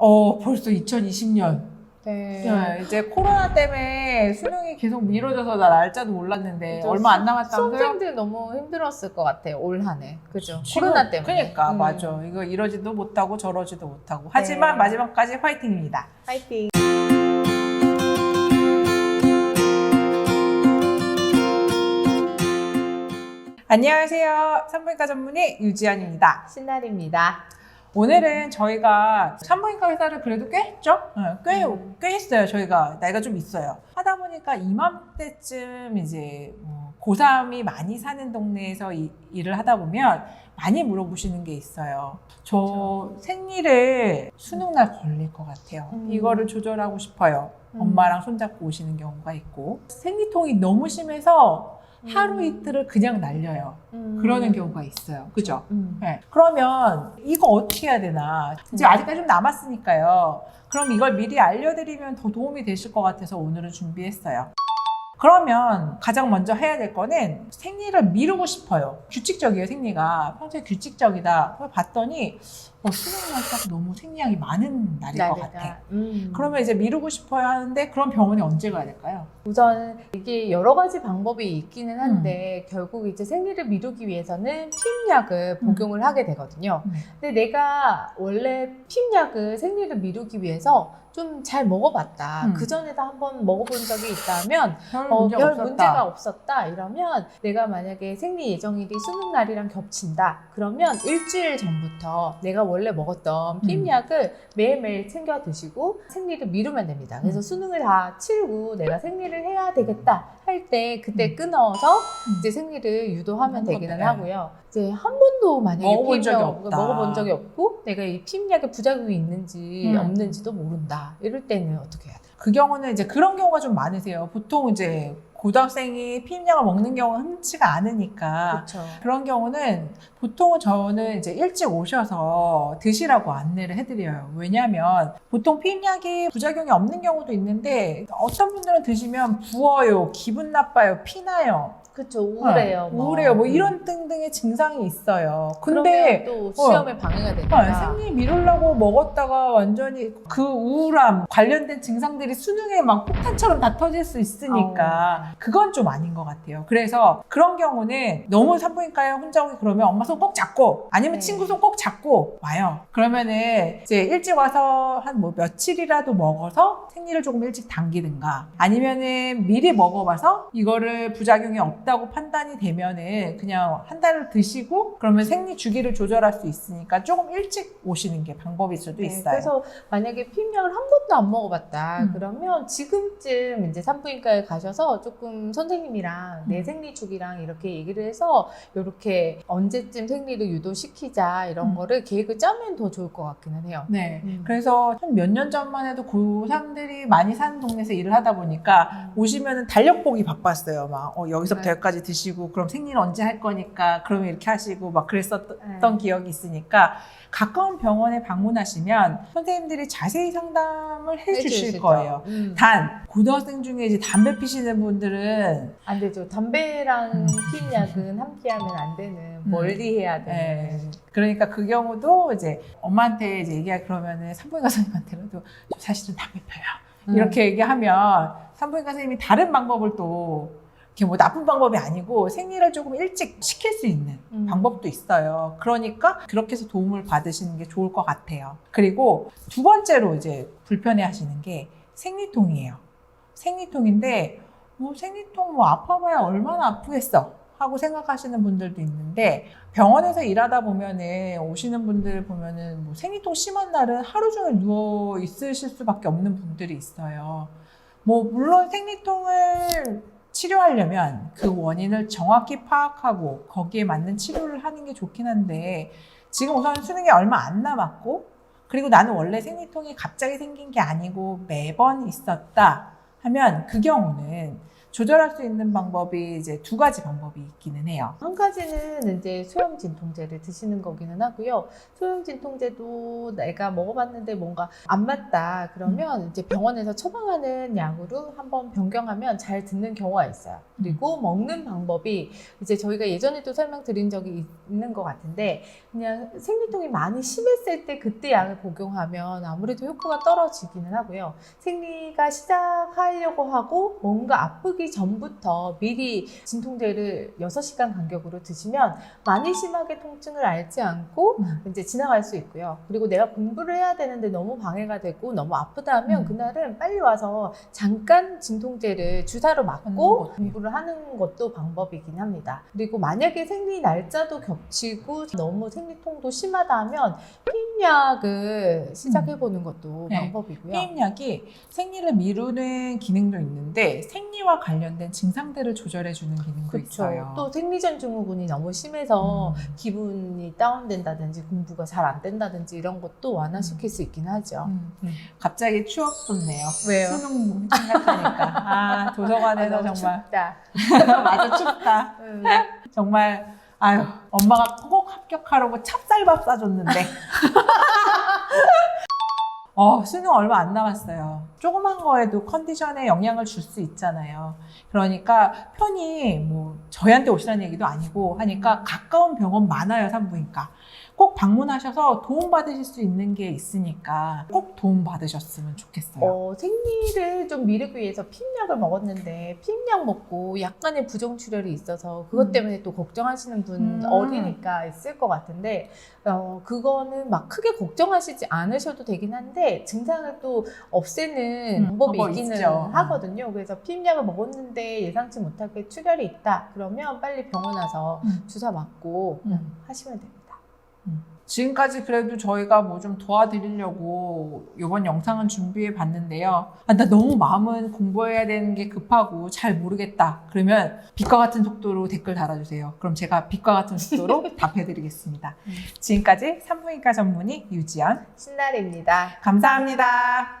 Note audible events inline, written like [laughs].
어, 벌써 2020년. 네. 네, 이제 코로나 때문에 수능이 계속 미뤄져서 나 날짜도 몰랐는데. 얼마 안 남았다면서요? 수험생들 너무 힘들었을 것 같아요. 올 한해. 그죠? 지금- 코로나 때문에. 그러니까 음. 맞아. 이거 이러지도 못하고 저러지도 못하고. 하지만 네. 마지막까지 화이팅입니다. 파이팅. 안녕하세요. 산부인과 전문의 유지연입니다. 신날입니다. 오늘은 저희가 산부인과 회사를 그래도 꽤 했죠? 어, 꽤, 음. 꽤 했어요. 저희가 나이가 좀 있어요. 하다 보니까 이맘때쯤 이제 뭐 고3이 많이 사는 동네에서 이- 일을 하다 보면 많이 물어보시는 게 있어요. 저 그렇죠. 생리를 수능날 걸릴 것 같아요. 음. 이거를 조절하고 싶어요. 음. 엄마랑 손잡고 오시는 경우가 있고 생리통이 너무 심해서 하루 음. 이틀을 그냥 날려요. 음. 그러는 경우가 있어요. 그죠? 음. 네. 그러면 이거 어떻게 해야 되나? 이제 음. 아직까지 좀 남았으니까요. 그럼 이걸 미리 알려드리면 더 도움이 되실 것 같아서 오늘은 준비했어요. 그러면 가장 먼저 해야 될 거는 생리를 미루고 싶어요. 규칙적이에요, 생리가. 평소에 규칙적이다. 봤더니 어, 수능날 딱 너무 생리량이 많은 날일 것 날이다. 같아. 음. 그러면 이제 미루고 싶어요 하는데 그럼 병원에 언제 가야 될까요? 우선 이게 여러 가지 방법이 있기는 음. 한데 결국 이제 생리를 미루기 위해서는 피임약을 음. 복용을 하게 되거든요. 음. 근데 내가 원래 피임약을 생리를 미루기 위해서 좀 잘 먹어봤다. 음. 그 전에도 한번 먹어본 적이 있다면 별, 어, 문제 별 없었다. 문제가 없었다 이러면 내가 만약에 생리 예정일이 수능 날이랑 겹친다 그러면 일주일 전부터 내가 원래 먹었던 음. 피임약을 매일매일 챙겨 드시고 생리를 미루면 됩니다 그래서 음. 수능을 다 치르고 내가 생리를 해야 되겠다 할 때 그때 음. 끊어서 음. 이제 생리를 유도하면 되기는 하고요 이제 한 번도 만약에 먹어본 적이 피임약 없다. 먹어본 적이 없고 내가 이 피임약의 부작용이 있는지 음. 없는지도 모른다 이럴 때는 어떻게 해야 돼요? 그 경우는 이제 그런 경우가 좀 많으세요. 보통 이제 고등학생이 피임약을 먹는 경우가 흔치가 않으니까 그렇죠. 그런 경우는 보통은 저는 이제 일찍 오셔서 드시라고 안내를 해드려요. 왜냐하면 보통 피임약이 부작용이 없는 경우도 있는데 어떤 분들은 드시면 부어요, 기분 나빠요, 피나요, 그렇죠 우울해요. 네, 뭐. 우울해요, 뭐 음. 이런 등등의 증상이 있어요. 근데 또 시험에 방해가 되니까. 아, 생리 미루려고 먹었다가 완전히 그 우울함 관련된 증상들이 수능에 막 폭탄처럼 다 터질 수 있으니까 그건 좀 아닌 것 같아요. 그래서 그런 경우는 너무 산부인과에 혼자 오기 그러면 엄마 손 꼭 잡고 아니면 네. 친구 손 꼭 잡고 와요. 그러면은 이제 일찍 와서 한 뭐 며칠이라도 먹어서 생리를 조금 일찍 당기든가 아니면은 미리 먹어봐서 이거를 부작용이 없다 고 판단이 되면은 그냥 한 달을 드시고 그러면 생리 주기를 조절할 수 있으니까 조금 일찍 오시는 게 방법일 수도 네, 있어요. 그래서 만약에 피임약을 한 번도 안 먹어봤다 음. 그러면 지금쯤 이제 산부인과에 가셔서 조금 선생님이랑 내 음. 생리 주기랑 이렇게 얘기를 해서 이렇게 언제쯤 생리를 유도시키자 이런 음. 거를 계획을 짜면 더 좋을 것 같기는 해요. 네. 음. 그래서 한 몇 년 전만 해도 고3들이 많이 사는 동네에서 일을 하다 보니까 오시면은 달력보기 바빴어요. 막 어, 여기서부터 네. 여기까지 드시고 그럼 생리는 언제 할 거니까 그러면 이렇게 하시고 막 그랬었던 네. 기억이 있으니까 가까운 병원에 방문하시면 선생님들이 자세히 상담을 해주실. 거예요. 음. 단 고등학생 중에 이제 담배 피시는 분들은 안 되죠. 담배랑 음. 피임약은 함께하면 안 되는 멀리해야 되는. 예. 그러니까 그 경우도 이제 엄마한테 이제 얘기하 그러면은 산부인과 선생님한테라도 저 사실은 담배 펴요. 음. 이렇게 얘기하면 산부인과 선생님이 다른 방법을 또 이렇게 뭐 나쁜 방법이 아니고 생리를 조금 일찍 시킬 수 있는 음. 방법도 있어요. 그러니까 그렇게 해서 도움을 받으시는 게 좋을 것 같아요. 그리고 두 번째로 이제 불편해 하시는 게 생리통이에요. 생리통인데 뭐 생리통 뭐 아파봐야 얼마나 아프겠어 하고 생각하시는 분들도 있는데 병원에서 일하다 보면은 오시는 분들 보면은 뭐 생리통 심한 날은 하루 종일 누워 있으실 수밖에 없는 분들이 있어요. 뭐 물론 생리통을 치료하려면 그 원인을 정확히 파악하고 거기에 맞는 치료를 하는 게 좋긴 한데 지금 우선 수능이 얼마 안 남았고 그리고 나는 원래 생리통이 갑자기 생긴 게 아니고 매번 있었다 하면 그 경우는 조절할 수 있는 방법이 이제 두 가지 방법이 있기는 해요. 한 가지는 이제 소염 진통제를 드시는 거기는 하고요. 소염 진통제도 내가 먹어봤는데 뭔가 안 맞다 그러면 이제 병원에서 처방하는 약으로 한번 변경하면 잘 듣는 경우가 있어요. 그리고 먹는 방법이 이제 저희가 예전에도 설명드린 적이 있는 것 같은데 그냥 생리통이 많이 심했을 때 그때 약을 복용하면 아무래도 효과가 떨어지기는 하고요. 생리가 시작하려고 하고 뭔가 아프 기 전부터 미리 진통제를 6시간 간격으로 드시면 많이 심하게 통증을 앓지 않고 음. 이제 지나갈 수 있고요. 그리고 내가 공부를 해야 되는데 너무 방해가 되고 너무 아프다 하면 음. 그날은 빨리 와서 잠깐 진통제를 주사로 맞고. 공부를 하는 것도 방법이긴 합니다. 그리고 만약에 생리 날짜도 겹치고 너무 생리통도 심하다 하면 피임약을 시작해 보는 것도 네. 방법이고요. 피임약이 생리를 미루는 기능도 있는데 생리와 관 련된 증상들을 조절해 주는 기능도 그렇죠. 있어요. 또 생리전 증후군이 너무 심해서 음. 기분이 다운된다든지 공부가 잘 안 된다든지 이런 것도 완화시킬 수 있긴 하죠. 음. 갑자기 추억 돋네요. 왜요? 수능 생각하니까. 아, 도서관에서 아, 정말. 춥다. 맞아, 춥다. 음. [laughs] 정말, 아유, 엄마가 꼭 합격하라고 찹쌀밥 싸줬는데. [laughs] 어, 수능 얼마 안 남았어요. 조그만 거에도 컨디션에 영향을 줄 수 있잖아요. 그러니까 편히 뭐 저희한테 오시라는 얘기도 아니고 하니까 가까운 병원 많아요, 산부인과. 꼭 방문하셔서 도움 받으실 수 있는 게 있으니까 꼭 도움 받으셨으면 좋겠어요. 어, 생리를 좀 미루기 위해서 피임약을 먹었는데 피임약 먹고 약간의 부정출혈이 있어서 그것 음. 때문에 또 걱정하시는 분 음. 어리니까 있을 것 같은데 어, 그거는 막 크게 걱정하시지 않으셔도 되긴 한데 증상을 또 없애는 음, 방법이 방법 있기는 있죠. 하거든요. 그래서 피임약을 먹었는데 예상치 못하게 출혈이 있다. 그러면 빨리 병원 와서 음. 주사 맞고 음. 하시면 됩니다. 지금까지 그래도 저희가 뭐 좀 도와드리려고 이번 영상은 준비해 봤는데요. 아, 나 너무 마음은 공부해야 되는 게 급하고 잘 모르겠다. 그러면 빛과 같은 속도로 댓글 달아주세요. 그럼 제가 빛과 같은 속도로 [laughs] 답해드리겠습니다. 음. 지금까지 산부인과 전문의 유지연. 신나래입니다. 감사합니다.